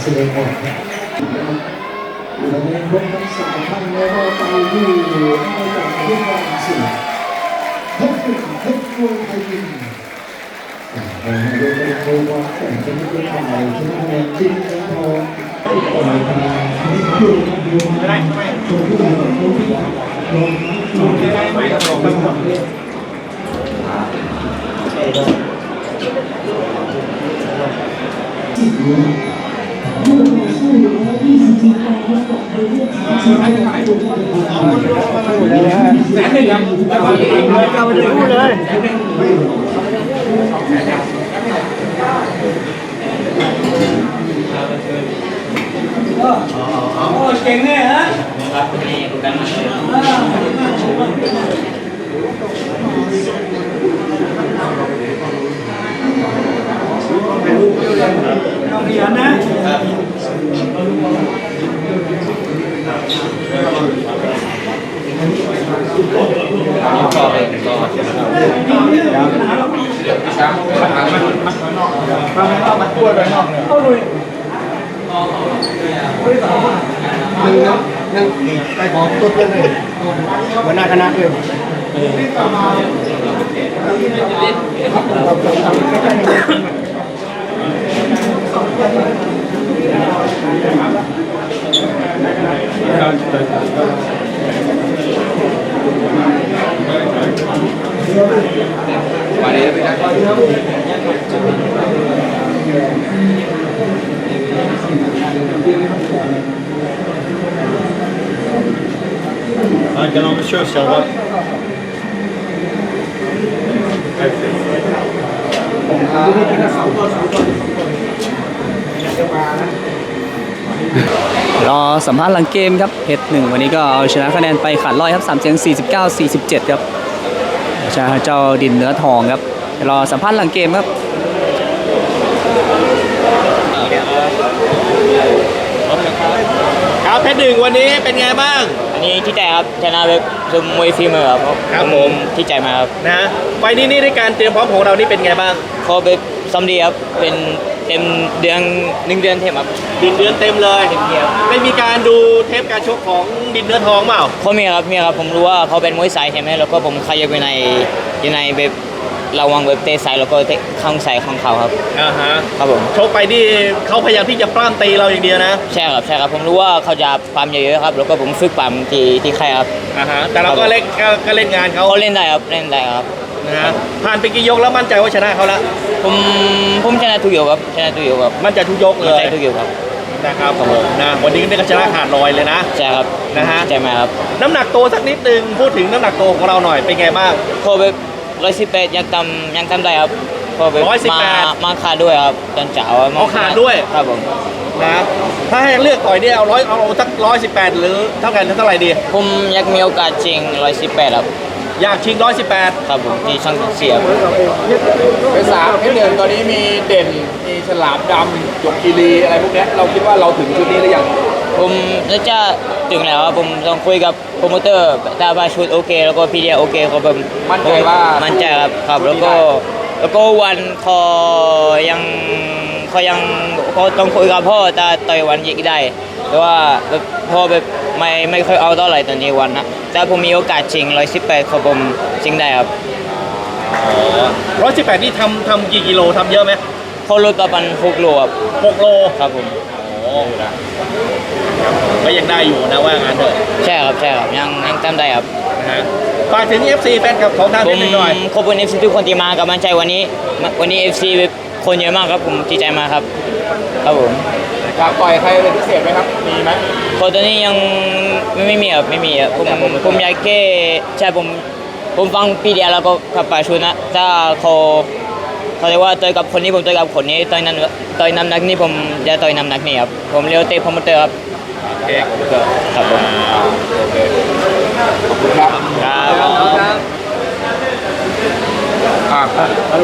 นักกีฬาแสดงออกนะและในพวกทั้งสามท่านแล้วก็ไปที่ให้กับผู้บริสุทธิ์ทุกสิ่งทุกตัวไทยยินเรา เรียนเป็นโควาแต่จะไม่เป็นอะไรที่ทำให้จริงและพอปล่อยพลังให้ดูดูได้ตัวผู้ใหญ่ หญ่ลงลงได้ไหมลงได้ไหมไปของตัวเพื่อนเลยหัวหน้าคณะเลย Han kan nog köra så här. รอสัมภาษณ์หลังเกมครับเพชรหนึ่งวันนี้ก็เอาชนะคะแนนไปขาดลอยครับ3เสียง49 47 ครับ เจ้าดินเนื้อทองครับรอสัมภาษณ์หลังเกมครับครับเพชรหนึ่งวันนี้เป็นไงบ้าง อันนี้ที่ใจครับชนะแบบชมมวยฟีมือครับครับผมที่ใจมาครับนะไฟล์นี้นี่ในการเตรียมพร้อมของเรานี่เป็นไงบ้างเขาไปซ้อมดีครับเป็น เต็มเดือนหนึ่งเดือนเต็มครับ ดินเดือนเต็มเลยเต็มที่ครับได้มีการดูเทปการชกของดินเนื้อทองเปล่าเขามีครับมีครับผมรู้ว่าเขาเป็นมวยสายใช่ไหมแล้วก็ผมขยับไปในอยู่ในแบบระวังแบบเตะสายแล้วก็เตะข้างใส่ข้างเขาครับ อ่าฮะ ครับผม ชกไปนี่เขาพยายามที่จะปล้ำตีเราอย่างเดียวนะ ใช่ครับใช่ครับผมรู้ว่าเขาจะปั๊มเยอะๆครับ แล้วก็ผมฝึกปั๊มที่ที่ใครครับอ่าฮะ แต่เราก็เล่นก็ก็เล่นงานเขาเขาเล่นได้ครับเล่นได้ครับ นะฮะผ่านไปกี่ยกแล้วมั่นใจว่าชนะเขาแล้วผมผมชนะทุกยกครับชนะทุกยกครับมั่นใจทุกยกเลมั่นใจยทุกยกครับ นะครับผมนะวันนี้ก็ชนะขาดลอยเลยนะ ใช่ครับนะฮะใจมาครับน้ำหนักตัวสักนิดนึงพูดถึงน้ำหนักตัวของเราหน่อยเป็นไงบ้าง พอแบบร้อยสิบแปดยังทำยังทำได้ครับพอแบบ118มามาขาดด้วยครับตอนเช้าเอาขาดด้วย ครับผมนะถ้าให้เลือกต่อยเนี่ยเอาร้อยเอาสักร้อยสิบแปดหรือเท่ากันเท่าไหร่ดีผมอยากมีโอกาสจริงร้อยสิบแปดครับ อยากชิงร้อยสิบแปดครับผมที่ช่างเสียบเป็นสามเพชรหนึ่งตอนนี้มีเด่นมีฉลามดำหยกกีรีอะไรพวกเนี้ยเราคิดว่าเราถึงชุดนี้หรือยังผมน่าจะถึงแล้วครับผมต้องคุยกับโปรโมเตอร์ถ้าว่าชุดโอเค แล้วก็พีเดียโอเคเขาแบบมั่นใจว่ามั่นใจครับครับแล้วก็แล้วก็วันเขายังเขายังเขาต้องคุยกับพ่อถ้าต่อยวันยิกได้ แต่ว่าแบบพ่อแบบไม่ไม่ค่อยเอาเท่าไหร่ตอนนี้วันนะถ้าผมมีโอกาสชิงร้อยสิบแปดเขาผมชิงได้ครับร้อยสิบแปดนี่ทำทำกี่กิโลทำเยอะไหมเขาลดประมาณหกโลครับหกโลครับผมโอ้นะก็ยังได้อยู่นะว่างั้นเถอะใช่ครับใช่ครับยังยังจำได้ครับนะฮะฝากถึง FC แฟนคลับของทางผเพมชรหนึ่งหน่อยขอบคุณเอฟซีทุกคนที่มากำลังใจวันนี้ วันนี้เอฟซีคนเยอะมากครับผมดีใจมากครับครับผม อยากต่อยใครเป็นพิเศษไหมครับ มีไหมคนตอนนี้ยังไม่ไม่มีครับไม่มีครับผมผมผมอยากแค่ใช่ผมผมฟังปีเดียวแล้วก็ขับไปชุดนะถ้าเขาเขาเรียกว่าต่อยกับคนนี้ผมต่อยกับคนนี้ต่อยนั้นต่อยน้ำหนักนี่ผมจะต่อยน้ำหนักนี่ครับผมเลี้ยวเตะผมเตะครับโอเคครับผมขอบคุณครับครับอ่า